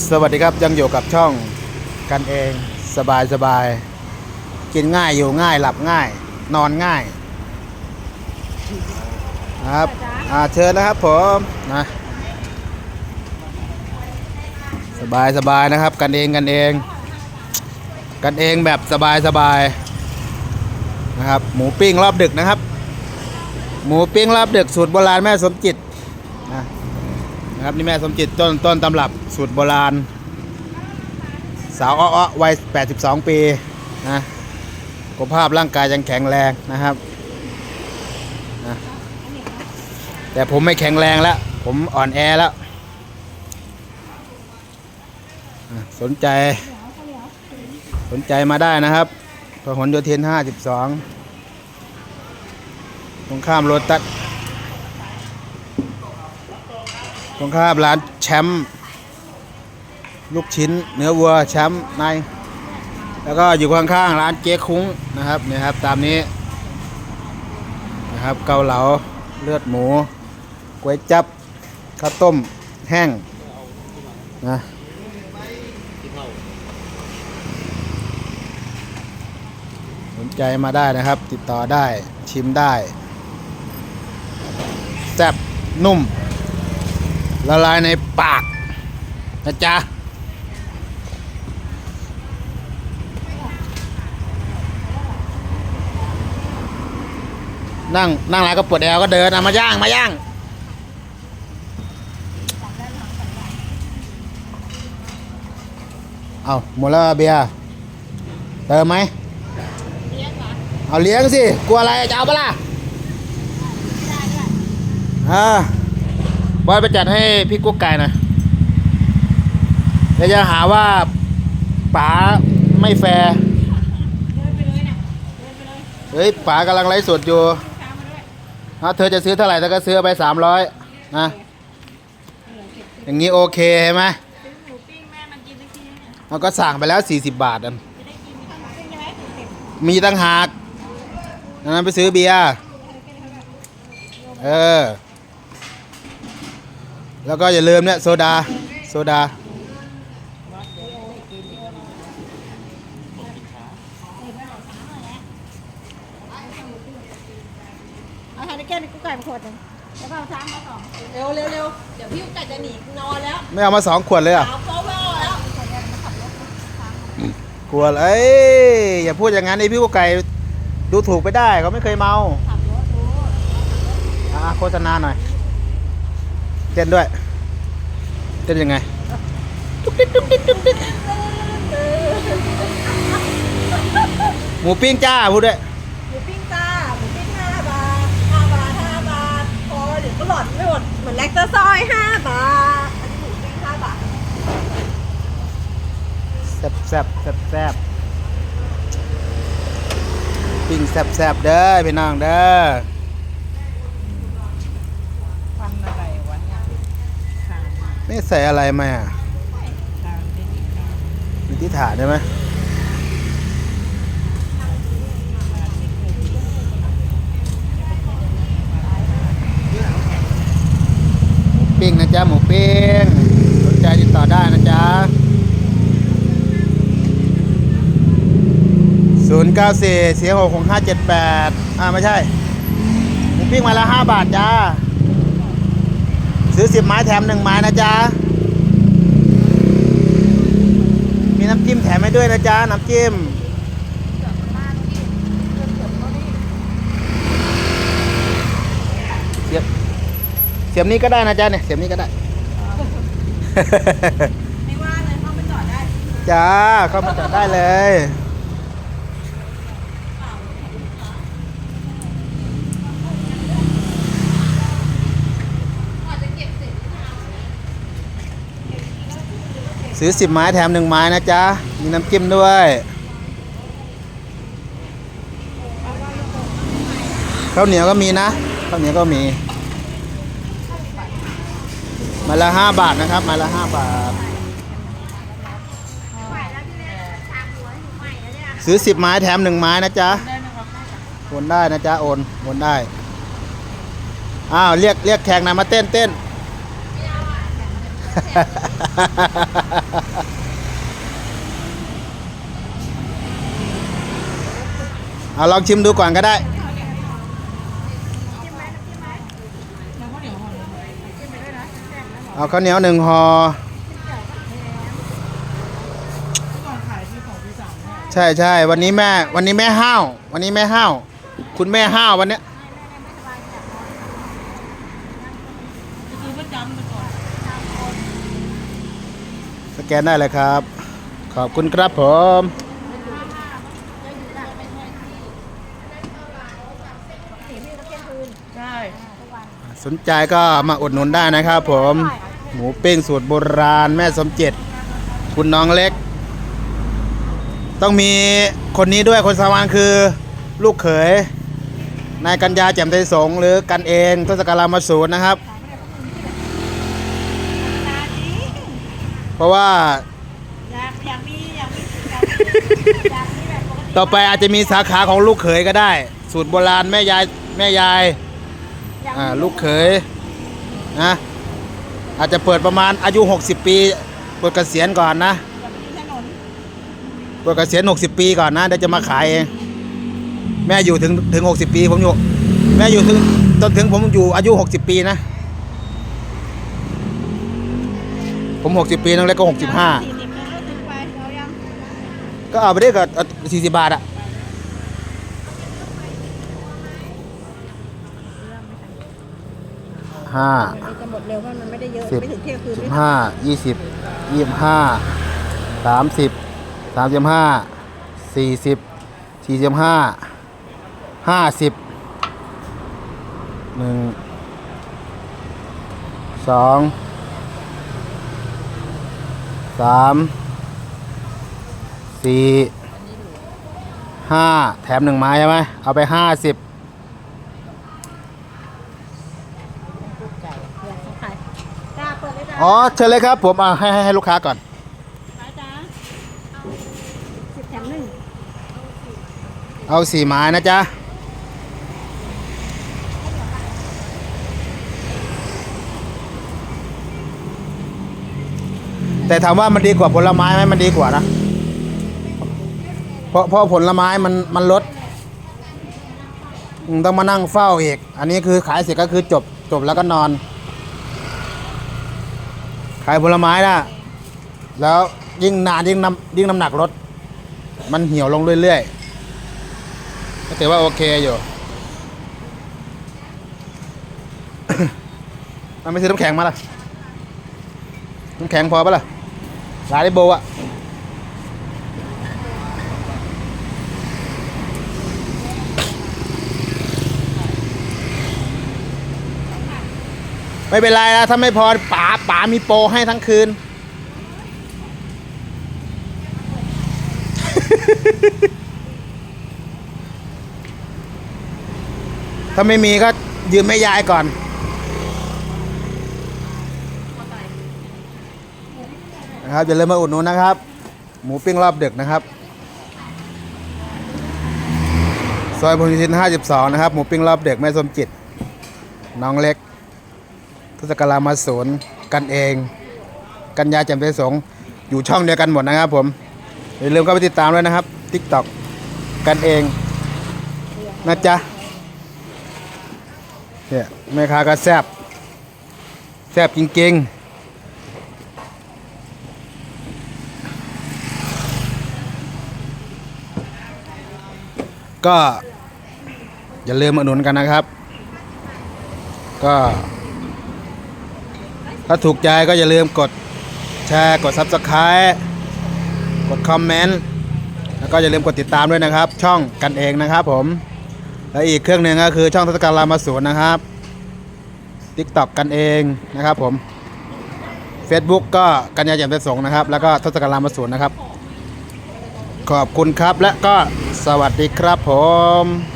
สวัสดีครับยังอยู่กับช่องกันเองสบายสบายกินง่ายอยู่ง่ายหลับง่าย นอนง่ายนะครับอ่าเชิญนะครับผมนะสบายสบายนะครับกันเองกันเอง กันเองแบบสบายสบายนะครับหมูปิ้งรอบดึกนะครับ หมูปิ้งรอบดึกสูตรโบราณแม่สมจิตนะ นะครับนี่แม่สมจิตต้นต้นตำรับสูตรโบราณ สาวอ้อวัย 82 ปีนะสุขภาพร่างกายยังแข็งแรงนะครับนะแต่ผมไม่แข็งแรงแล้ว ผมอ่อนแอแล้วอะสนใจ สนใจมาได้นะครับพหลโยธิน 52 ตรงข้ามโรตัส ต รงข้ามร้านแชมป์ลูกชิ้น เนื้อวัวแชมป์ในแล้วก็อยู่ข้างๆร้านเจ๊คุ้งนะครับเนี่ยครับตามนี้นะครับเกาเหลาเลือดหมูก๋วยจับข้าวต้มแห้งนะสนใจมาได้นะครับ ติดต่อได้ชิมได้แซ่บนุ่ม ละลายในปาก นะจ๊ะ นั่ง นั่งแล้วก็ปวดแอวก็เดินมาย่าง มาย่าง เอาหมดแล้วเบียร์เติมไหม เอาเลี้ยงสิ กลัวอะไรจะเอาปะล่ะอ่า บอยไปจัดให้พี่กุ๊กไก่หน่อยเดี๋ยวจะหาว่าป๋าไม่แฟร์เฮ้ยป๋ากำลังไลฟ์สดอยู่ถ้าเธอจะซื้อเท่าไหร่เธอก็ซื้อไปสามร้อยนะอย่างนี้โอเคใช่ไหมเราก็สั่งไปแล้ว40บบาทอันมีตั้งหากนั้นไปซื้อเบียร์เออ แล้วก็อย่าลืมเนี่ยโซดา โซดา เอาทานได้แก้วในกุ๊กไก่มาขวดหนึ่งแล้วก็เอาช้างมาสองเร็วเร็วเร็วเดี๋ยวพี่กุ๊กไก่จะหนีนอนแล้วไม่เอามาสองขวดเลยเหรอะเอาโป๊ะแล้วขวดเอ้ยอย่าพูดอย่างนั้นไอพี่กุ๊กไก่ดูถูกไปได้เขาไม่เคยเมาขับรถรู้อะโฆษณาหน่อย เต้นด้วย เต้นยังไงหมูปิ้งจ้าพูดด้วยหมูปิ้งจ้าหมูปิ้งห้าบาทห้าบาทห้าบาทพอเดี๋ยวก็หลอดไม่หมดเหมือนแลคเตอร์ซอยห้าบาทอันนี้หมูปิ้งห้าบาทแซบแซบแซบแซบปิ้งแซบแซบเด้อพี่น้องเด้อ ฟันอะไรวะเนี่ยขา นี่ใส่อะไรมาอะขานได้ดีขานมีที่ถาดได้ไหมปิ้งนะจ๊ะ หมูปิ้งสนใจติดต่อได้นะจ๊ะศูนย์เก้าสี่สียหกหกห้าเจ็ดแปดอ่า ไม่ใช่ หมูปิ้งมาละห้าบาทจ้า ซื้อสิบไม้แถมหนึ่งไม้นะจ๊ะ มีน้ำจิ้มแถมให้ด้วยนะจ๊ะ น้ำจิ้มเสียบเสียบนี้ก็ได้นะจ๊ะเนี่ยเสียบนี้ก็ได้ ไม่ว่าเลยเข้าไปจอดได้ จ้าเข้ามาจอดได้เลย ซื้อสิบไม้แถมหนึ่งไม้นะจ๊ะ มีน้ำจิ้มด้วย ข้าวเหนียวก็มีนะ ข้าวเหนียวก็มี มาละห้าบาทนะครับ มาละห้าบาท ซื้อสิบไม้แถมหนึ่งไม้นะจ๊ะ โอนได้นะจ๊ะ โอน โอนได้ อ้าว เรียก เรียกแขกหนะมาเต้นเต้น เอาลองชิมดูก่อนก็ได้เอาข้าวเหนียวหนึ่งห่อใช่ใช่วันนี้แม่ วันนี้แม่ห้าว วันนี้แม่ห้าว คุณแม่ห้าววันเนี้ย แกนได้เลยครับ ขอบคุณครับผมใช่สนใจก็มาอุดหนุนได้นะครับผม หมูปิ้งสูตรโบราณแม่สมจิตคุณน้องเล็ก ต้องมีคนนี้ด้วยคนสำคัญคือ ลูกเขยนายกัญญาแจ่มไทยสงฆ์หรือกันเองทศกาลามาสูตรนะครับ เพ ราะว่า อยากอยากมีอยากมีอยากมีอยากมีแบบปกติต่อไปอาจจะมีสาขาของลูกเขยก็ได้ สูตรโบราณแม่ยายแม่ยายอยากอ่ามีลูกเขยนะอาจจะเปิดประมาณอายุ 60 ปีเปิดเกษียณก่อนนะอยากมีถนนเปิดเกษียณ60 ปีก่อนนะเดี๋ยวจะมาขายเองแม่อยู่ถึงถึง 60 ปีผมอยู่ แม่อยู่ถึงจนถึงผมอยู่อายุ 60 ปีนะ ผม 60 ปีน้องเล็กก็ 65 สี่สิบแล้วถึงไปเอายังก็เอาไปได้ก็สี่สิบบาทอะห้ามันจะหมดเร็วเพราะมันไม่ได้เยอะสิบไม่ถึงเที่ยงคืนสิบไม่ห้ายี่สิบยี่สิบห้าสามสิบสามสิบห้าสี่สิบสี่สิบห้าห้าสิบหนึ่งสอง สามสี่ห้าแถมหนึ่งไม้ใช่ไหมเอาไปห้าสิบไก่เพื่อนเขาขายจ้าเปิดเลยจ้าอ๋อเชิญเลยครับผมอ่าให้ให้ให้ลูกค้าก่อนขายจ้าสิบแถมหนึ่งเอาสี่ไม้นะจ๊ะ แต่ถามว่ามันดีกว่าผลไม้ไหมมันดีกว่านะเพราะเพราะผลไม้มันมันลดต้องมานั่งเฝ้าอีก อันนี้คือขายเสร็จก็คือจบจบแล้วก็นอน ขายผลไม้นะแล้วยิ่งนานยิ่งน้ำยิ่งน้ำหนักลดมันเหี่ยวลงเรื่อยๆก็ถือว่าโอเคอยู่ มันไม่ซื้อน้ำแข็งมาล่ะน้ำแข็งพอปะล่ะ ร้านไอโบอะไม่เป็นไรนะถ้าไม่พอป๋าป๋ามีโปรให้ทั้งคืน ถ้าไม่มีก็ยืมแม่ยายก่อน นะครับอย่าลืมมาอุดหนุนนะครับ หมูปิ้งรอบดึกนะครับซอยพหลโยธิน52 นะครับ หมูปิ้งรอบเดึกแม่สมจิต น้องเล็ก ทศกรามาศูนย์กันเอง กัญญาแจ่มไทยสง อยู่ช่องเดียวกันหมดนะครับผมอย่าลืมเข้าไปติดตามด้วยนะครับ TikTok กันเองนะจ๊ะเนี่ยแม่ค้าก็แซบแซบจริงๆ ก็ อย่าลืมอุดหนุนกันนะครับ ก็ ถ้าถูกใจก็อย่าลืมกดแชร์กด Subscribe กดคอมเมนต์แล้วก็อย่าลืมกดติดตามด้วยนะครับ ช่องกันเองนะครับผม และอีกเครื่องหนึ่งก็คือช่องทศกัณฐ์รามาสูนนะครับ TikTok กันเองนะครับผม Facebook ก็กัญญาแจ่มไทยสงฆ์นะครับ แล้วก็ทศกัณฐ์รามาสูนนะครับ ขอบคุณครับและก็ สวัสดีครับผม